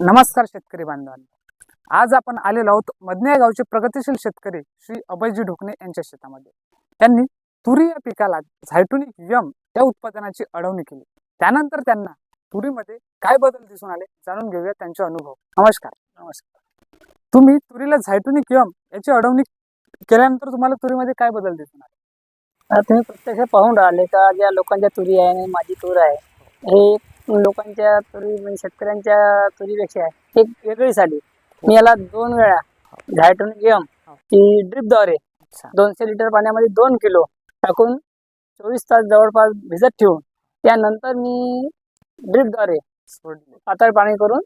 नमस्कार शेतकरी बांधवांनो. आज आपण आलेलो आहोत मदने या गावचे प्रगतिशील शेतकरी श्री अभयजी ढोकणे यांच्या शेतामध्ये. त्यांनी तुरी या पिकाला झायटोनिक यम या उत्पादनाची अडवणी केली. त्यानंतर त्यांना तुरीमध्ये काय बदल दिसून आले जाणून घेऊया त्यांचे अनुभव. नमस्कार. नमस्कार. तुम्ही तुरीला झायटोनिक यम याची अडवणी केल्यानंतर तुम्हाला तुरीमध्ये काय बदल दिसून आले? आता तुम्ही प्रत्यक्ष पाहून राहिले का ज्या लोकांच्या तुरी आहे आणि माझी तूर आहे हे लोकांच्या तुरी म्हणजे शेतकऱ्यांच्या तुरीपेक्षा एक वेगळीच आली मी याला दोन वेळा झायटोनियम ची ड्रिपद्वारे अच्छा. दोनशे लिटर पाण्यामध्ये दोन किलो टाकून चोवीस तास जवळपास भिजत ठेवून त्यानंतर मी ड्रिपद्वारे पातळ पाणी करून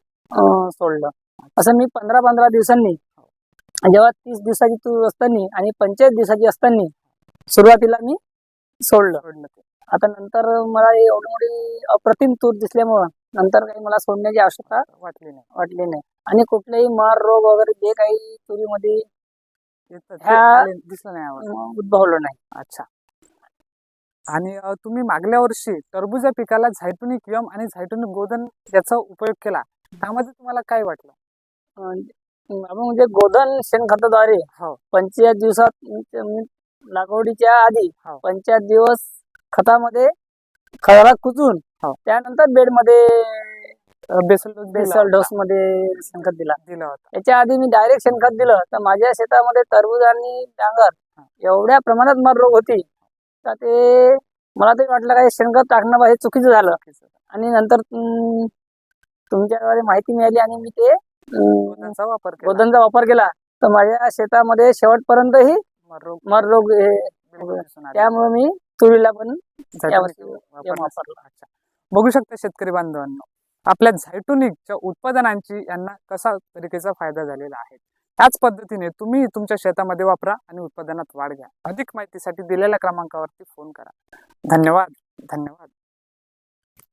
सोडलं. असं मी पंधरा पंधरा दिवसांनी जेव्हा तीस दिवसाची तूर असताना आणि पंचेचाळीस दिवसाची असताना सुरुवातीला मी सोडलं ते. आता नंतर मला एवढी मोठी अप्रतिम तूर दिसल्यामुळं नंतर काही मला सोडण्याची आवश्यकता वाटली नाही. वाटली नाही. आणि कुठलेही मार रोग वगैरे जे काही तुरीमध्ये ह्या- दिसलं नाही आम्हाला. उद्भवलं नाही. अच्छा. आणि अ, तुम्ही मागल्या वर्षी टरबूज पिकाला झैटुनिक यम आणि झैटुनिक गोधन याचा उपयोग केला. त्यामध्ये तुम्हाला काय वाटलं? अं, आपण म्हणजे गोधन शेणखताद्वारे हो. पंचेचाळीस दिवसात म्हणजे लागवडीच्या आधी हो. पंचेचाळीस दिवस खतामध्ये खताला कुचून हो. त्यानंतर बेडमध्ये बेसल डोस बेसल डोस मध्ये शेणखत दिला. दिला होता. याच्या आधी मी डायरेक्ट शेणखत दिलं. तर माझ्या शेतामध्ये टरबूज आणि डांगर एवढ्या प्रमाणात मर रोग होती. तर ते मला तरी वाटलं काही शेणखत टाकणं बा हे चुकीचं झालं. आणि नंतर तुम- तुमच्याद्वारे माहिती मिळाली आणि मी ते अं, गोधनचा वापर केला. गोधनचा वापर केला. तर माझ्या शेतामध्ये शेवटपर्यंतही मर रोग. मर रोग हे बिलकुल दिसून आले. त्यामुळे मी तुरीला पण. बघू शकता शेतकरी बांधवांनो आपल्या झैटुनिकच्या उत्पादनांची यांना कसा तरीकेचा फायदा झालेला आहे. त्याच पद्धतीने तुम्ही तुमच्या शेतामध्ये वापरा आणि उत्पादनात वाढ घ्या. अधिक माहितीसाठी दिलेल्या क्रमांकावरती फोन करा. धन्यवाद. धन्यवाद.